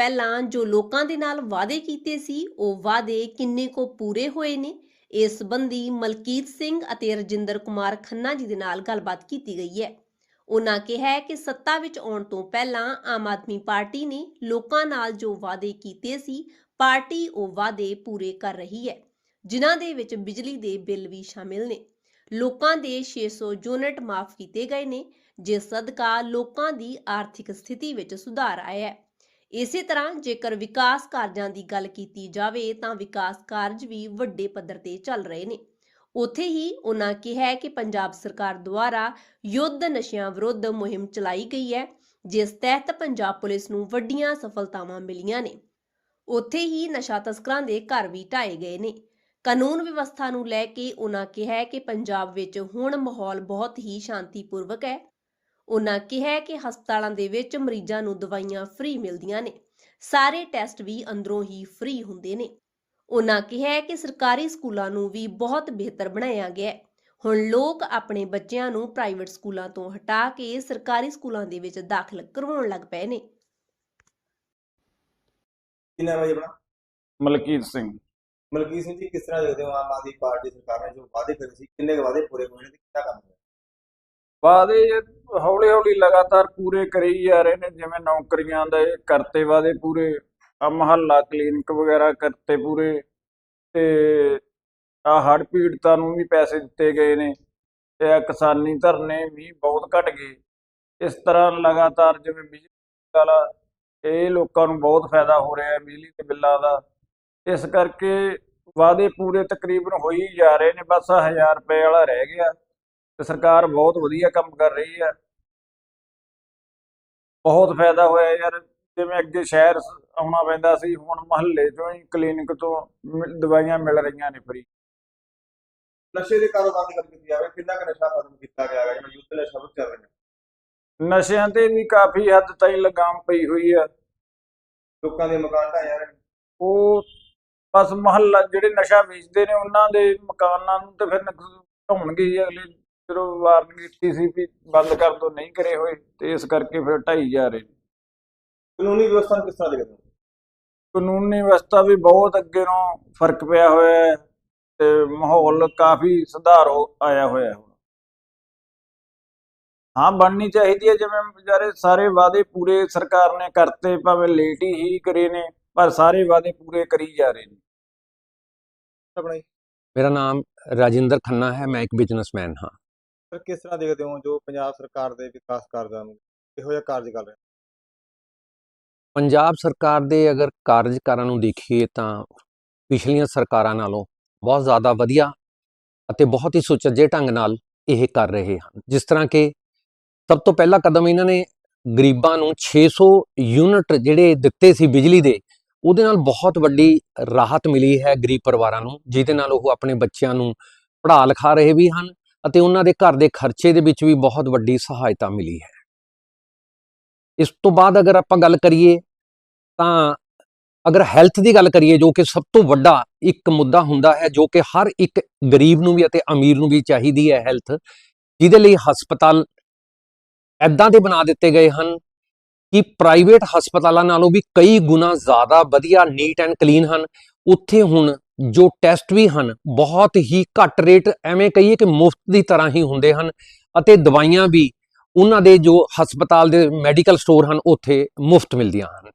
ਪਹਿਲਾਂ ਜੋ ਲੋਕਾਂ ਦੇ ਨਾਲ ਵਾਅਦੇ ਕੀਤੇ ਸੀ, ਉਹ ਵਾਅਦੇ ਕਿੰਨੇ ਕੋ ਪੂਰੇ ਹੋਏ ਨੇ? ਇਸ ਸੰਬੰਧੀ ਮਲਕੀਤ ਸਿੰਘ ਅਤੇ ਰਜਿੰਦਰ ਕੁਮਾਰ ਖੰਨਾ ਜੀ ਦੇ ਨਾਲ ਗੱਲਬਾਤ ਕੀਤੀ ਗਈ ਹੈ। ਉਹਨਾਂ ਕਿਹਾ ਕਿ ਸੱਤਾ ਵਿੱਚ ਆਉਣ ਤੋਂ ਪਹਿਲਾਂ ਆਮ ਆਦਮੀ ਪਾਰਟੀ ਨੇ ਲੋਕਾਂ ਨਾਲ ਜੋ ਵਾਅਦੇ ਕੀਤੇ ਸੀ, ਪਾਰਟੀ ਉਹ ਵਾਅਦੇ ਪੂਰੇ ਕਰ ਰਹੀ ਹੈ, ਜਿਨ੍ਹਾਂ ਦੇ ਵਿੱਚ ਬਿਜਲੀ ਦੇ ਬਿੱਲ ਵੀ ਸ਼ਾਮਿਲ ਨੇ। ਲੋਕਾਂ ਦੇ 600 ਯੂਨਿਟ ਮਾਫ ਕੀਤੇ ਗਏ ਨੇ, ਜਿਸ ਸਦਕਾ ਲੋਕਾਂ ਦੀ ਆਰਥਿਕ ਸਥਿਤੀ ਵਿੱਚ ਸੁਧਾਰ ਆਇਆ ਹੈ। ਇਸੇ ਤਰ੍ਹਾਂ ਜੇਕਰ ਵਿਕਾਸ ਕਾਰਜਾਂ ਦੀ ਗੱਲ ਕੀਤੀ ਜਾਵੇ ਤਾਂ ਵਿਕਾਸ ਕਾਰਜ ਵੀ ਵੱਡੇ ਪੱਧਰ ਤੇ ਚੱਲ ਰਹੇ ਨੇ। ਉੱਥੇ ਹੀ ਉਹਨਾਂ ਕਿਹਾ ਕਿ ਪੰਜਾਬ ਸਰਕਾਰ ਦੁਆਰਾ ਯੁੱਧ ਨਸ਼ਿਆਂ ਵਿਰੁੱਧ ਮੁਹਿੰਮ ਚਲਾਈ ਗਈ ਹੈ, ਜਿਸ ਤਹਿਤ ਪੰਜਾਬ ਪੁਲਿਸ ਨੂੰ ਵੱਡੀਆਂ ਸਫਲਤਾਵਾਂ ਮਿਲੀਆਂ ਨੇ। ਉੱਥੇ ਹੀ ਨਸ਼ਾ ਤਸਕਰਾਂ ਦੇ ਘਰ ਵੀ ਢਾਏ ਗਏ ਨੇ। ਕਾਨੂੰਨ ਵਿਵਸਥਾ ਨੂੰ ਲੈ ਕੇ ਉਹਨਾਂ ਕਿਹਾ ਕਿ ਪੰਜਾਬ ਵਿੱਚ ਹੁਣ ਮਾਹੌਲ ਬਹੁਤ ਹੀ ਸ਼ਾਂਤੀਪੂਰਵਕ ਹੈ। ਉਹਨਾਂ ਕਿਹਾ ਹੈ ਕਿ ਹਸਪਤਾਲਾਂ ਦੇ ਵਿੱਚ ਮਰੀਜ਼ਾਂ ਨੂੰ ਦਵਾਈਆਂ ਫ੍ਰੀ ਮਿਲਦੀਆਂ ਨੇ। ਸਾਰੇ ਟੈਸਟ ਵੀ ਅੰਦਰੋਂ ਹੀ ਫ੍ਰੀ ਹੁੰਦੇ ਨੇ। ਉਹਨਾਂ ਕਿਹਾ ਹੈ ਕਿ ਸਰਕਾਰੀ ਸਕੂਲਾਂ ਨੂੰ ਵੀ ਬਹੁਤ ਬਿਹਤਰ ਬਣਾਇਆ ਗਿਆ ਹੈ। ਹੁਣ ਲੋਕ ਆਪਣੇ ਬੱਚਿਆਂ ਨੂੰ ਪ੍ਰਾਈਵੇਟ ਸਕੂਲਾਂ ਤੋਂ ਹਟਾ ਕੇ ਸਰਕਾਰੀ ਸਕੂਲਾਂ ਦੇ ਵਿੱਚ ਦਾਖਲ ਕਰਵਾਉਣ ਲੱਗ ਪਏ ਨੇ। ਕੀ ਨਾਮ ਹੈ ਜੀ ਆਪਣਾ? ਮਲਕੀਤ ਸਿੰਘ। ਮਲਕੀਤ ਸਿੰਘ ਜੀ ਕਿਸ ਤਰ੍ਹਾਂ ਦੇਖਦੇ ਹੋ ਆਮ ਆਦਮੀ ਪਾਰਟੀ ਸਰਕਾਰ ਨੇ ਜੋ ਵਾਅਦੇ ਕਰੇ ਸੀ ਕਿੰਨੇ ਕੁ ਵਾਅਦੇ ਪੂਰੇ ਹੋਏ ਨੇ ਤੇ ਕਿੰਨਾ ਕੰਮ ਹੋਇਆ? ਵਾਅਦੇ ਹੌਲੀ ਹੌਲੀ ਲਗਾਤਾਰ ਪੂਰੇ ਕਰੀ ਜਾ ਰਹੇ ਨੇ, ਜਿਵੇਂ ਨੌਕਰੀਆਂ ਦੇ ਕਰਤੇ ਵਾਅਦੇ ਪੂਰੇ ਆ ਮਹੱਲਾ ਕਲੀਨਿਕ ਵਗੈਰਾ ਕਰਤੇ ਪੂਰੇ, ਤੇ ਆ ਹੜ੍ਹ ਪੀੜਤਾਂ ਨੂੰ ਵੀ ਪੈਸੇ ਦਿੱਤੇ ਗਏ ਨੇ, ਤੇ ਆ ਕਿਸਾਨੀ ਧਰਨੇ ਵੀ ਬਹੁਤ ਘਟ ਗਏ। ਇਸ ਤਰ੍ਹਾਂ ਲਗਾਤਾਰ ਜਿਵੇਂ ਬਿਜਲੀ ਵਾਲਾ, ਇਹ ਲੋਕਾਂ ਨੂੰ ਬਹੁਤ ਫਾਇਦਾ ਹੋ ਰਿਹਾ ਹੈ, ਬਿਜਲੀ ਦੇ ਬਿੱਲਾਂ ਦਾ। ਇਸ ਕਰਕੇ ਵਾਅਦੇ ਪੂਰੇ ਤਕਰੀਬਨ ਹੋਈ ਜਾ ਰਹੇ ਨੇ, ਬਸ 1000 ਰੁਪਏ ਵਾਲਾ ਰਹਿ ਗਿਆ। ਤੇ ਸਰਕਾਰ ਬਹੁਤ ਵਧੀਆ ਕੰਮ ਕਰ ਰਹੀ ਹੈ। ਬਹੁਤ ਫਾਇਦਾ ਹੋਇਆ ਯਾਰ ਜਿਵੇਂ ਅੱਗੇ ਸ਼ਹਿਰ ਆਉਣਾ ਪੈਂਦਾ ਸੀ ਹੁਣ ਮਹੱਲੇ ਚੋਂ ਹੀ ਕਲੀਨਿਕ ਤੋਂ ਦਵਾਈਆਂ ਮਿਲ ਰਹੀਆਂ ਨੇ ਫਰੀ ਨਸ਼ੇ ਦੇ ਕਾਰੋਬਾਰ ਦੀ ਗੱਲ ਕੀਤੀ ਜਾਵੇ ਕਿੰਨਾ ਕੁ ਨਸ਼ਾ ਖਤਮ ਕੀਤਾ ਗਿਆ ਹੈ ਜਿਵੇਂ ਯੁੱਧ ਨਸ਼ਾ ਬਹੁਤ ਚੱਲ ਰਿਹਾ। ਨਸ਼ਿਆਂ ਤੇ ਵੀ ਕਾਫੀ ਹੱਦ ਤਾਈਂ ਲਗਾਮ ਪਈ ਹੋਈ ਆ। ਲੋਕਾਂ ਦੇ ਮਕਾਨ ਜਾ ਰਹੇ ਉਹ ਬਸ ਮਹੱਲਾ ਜਿਹੜੇ ਨਸ਼ਾ ਵੇਚਦੇ ਨੇ ਉਹਨਾਂ ਦੇ ਮਕਾਨਾਂ ਨੂੰ ਤੇ ਫਿਰ ਢਾਉਣਗੇ ਹੀ ਅਗਲੇ ਜਦੋਂ ਵਾਰਨਿੰਗ ਕੀਤੀ ਸੀ ਵੀ ਬੰਦ ਕਰ ਦੋ ਨਹੀਂ ਕਰੇ ਹੋਏ ਤੇ ਇਸ ਕਰਕੇ ਫਿਰ ਢਾਈ ਜਾ ਰਹੇ। ਨੇ ਕਾਨੂੰਨੀ ਵਿਵਸਥਾ ਨੂੰ ਕਿਸ ਤਰ੍ਹਾਂ ਦੇਖਦੇ ਹੋ? ਕਾਨੂੰਨੀ ਵਿਵਸਥਾ ਵੀ ਬਹੁਤ ਅੱਗੇ ਨੂੰ ਫ਼ਰਕ ਪਿਆ ਹੋਇਆ ਹੈ ਤੇ ਮਾਹੌਲ ਕਾਫੀ ਸੁਧਾਰ ਹੋ ਆਇਆ ਹੋਇਆ ਹੈ। ਹੁਣ ਹਾਂ ਬਣਨੀ ਚਾਹੀਦੀ ਹੈ ਜਿਵੇਂ ਵਿਚਾਰੇ ਸਾਰੇ ਵਾਅਦੇ ਪੂਰੇ ਸਰਕਾਰ ਨੇ ਕਰਤੇ ਭਾਵੇਂ ਲੇਟ ਹੀ ਕਰੇ ਨੇ ਪਰ ਸਾਰੇ ਵਾਅਦੇ ਪੂਰੇ ਕਰੀ ਜਾ ਰਹੇ ਨੇ। ਆਪਣਾ ਮੇਰਾ ਨਾਮ ਰਾਜਿੰਦਰ ਖੰਨਾ ਹੈ ਮੈਂ ਇੱਕ ਬਿਜ਼ਨਸਮੈਨ ਹਾਂ। ਫਿਰ ਕਿਸ ਤਰ੍ਹਾਂ ਦੇਖਦੇ ਹੋ ਜੋ ਪੰਜਾਬ ਸਰਕਾਰ ਦੇ ਵਿਕਾਸ ਕਾਰਜਾਂ ਨੂੰ ਇਹੋ ਜਿਹਾ ਕਾਰਜ ਕਰ ਰਹੇ? ਪੰਜਾਬ ਸਰਕਾਰ ਦੇ ਅਗਰ ਕਾਰਜਕਾਰਾਂ ਨੂੰ ਦੇਖੀਏ ਤਾਂ ਪਿਛਲੀਆਂ ਸਰਕਾਰਾਂ ਨਾਲੋਂ ਬਹੁਤ ਜ਼ਿਆਦਾ ਵਧੀਆ ਅਤੇ ਬਹੁਤ ਹੀ ਸੁਚੱਜੇ ਢੰਗ ਨਾਲ ਇਹ ਕਰ ਰਹੇ ਹਨ। ਜਿਸ ਤਰ੍ਹਾਂ ਕਿ ਸਭ ਤੋਂ ਪਹਿਲਾ ਕਦਮ ਇਹਨਾਂ ਨੇ ਗਰੀਬਾਂ ਨੂੰ 600 ਯੂਨਿਟ ਜਿਹੜੇ ਦਿੱਤੇ ਸੀ ਬਿਜਲੀ ਦੇ, ਉਹਦੇ ਨਾਲ ਬਹੁਤ ਵੱਡੀ ਰਾਹਤ ਮਿਲੀ ਹੈ ਗਰੀਬ ਪਰਿਵਾਰਾਂ ਨੂੰ, ਜਿਹਦੇ ਨਾਲ ਉਹ ਆਪਣੇ ਬੱਚਿਆਂ ਨੂੰ ਪੜ੍ਹਾ ਲਿਖਾ ਰਹੇ ਵੀ ਹਨ ਅਤੇ ਉਹਨਾਂ ਦੇ ਘਰ ਦੇ ਖਰਚੇ ਦੇ ਵਿੱਚ ਵੀ ਬਹੁਤ ਵੱਡੀ ਸਹਾਇਤਾ ਮਿਲੀ ਹੈ। ਇਸ ਤੋਂ ਬਾਅਦ ਅਗਰ ਆਪਾਂ ਗੱਲ ਕਰੀਏ ਤਾਂ ਅਗਰ ਹੈਲਥ ਦੀ ਗੱਲ ਕਰੀਏ ਜੋ ਕਿ ਸਭ ਤੋਂ ਵੱਡਾ ਇੱਕ ਮੁੱਦਾ ਹੁੰਦਾ ਹੈ ਜੋ ਕਿ ਹਰ ਇੱਕ ਗਰੀਬ ਨੂੰ ਵੀ ਅਤੇ ਅਮੀਰ ਨੂੰ ਵੀ ਚਾਹੀਦੀ ਹੈ ਹੈਲਥ, ਜਿਹਦੇ ਲਈ ਹਸਪਤਾਲ ਐਦਾਂ ਦੇ ਬਣਾ ਦਿੱਤੇ ਗਏ ਹਨ ਕਿ ਪ੍ਰਾਈਵੇਟ ਹਸਪਤਾਲਾਂ ਨਾਲੋਂ ਵੀ ਕਈ ਗੁਣਾ ਜ਼ਿਆਦਾ ਵਧੀਆ ਨੀਟ ਐਂਡ ਕਲੀਨ ਹਨ। ਉੱਥੇ ਹੁਣ ਜੋ ਟੈਸਟ ਵੀ ਹਨ, ਬਹੁਤ ਹੀ ਘੱਟ ਰੇਟ ਐਵੇਂ ਕਹੀਏ ਕਿ ਮੁਫਤ ਦੀ ਤਰ੍ਹਾਂ ਹੀ ਹੁੰਦੇ ਹਨ ਅਤੇ ਦਵਾਈਆਂ ਵੀ ਉਹਨਾਂ ਦੇ ਜੋ ਹਸਪਤਾਲ ਦੇ ਮੈਡੀਕਲ ਸਟੋਰ ਹਨ, ਉੱਥੇ ਮੁਫਤ ਮਿਲਦੀਆਂ ਹਨ।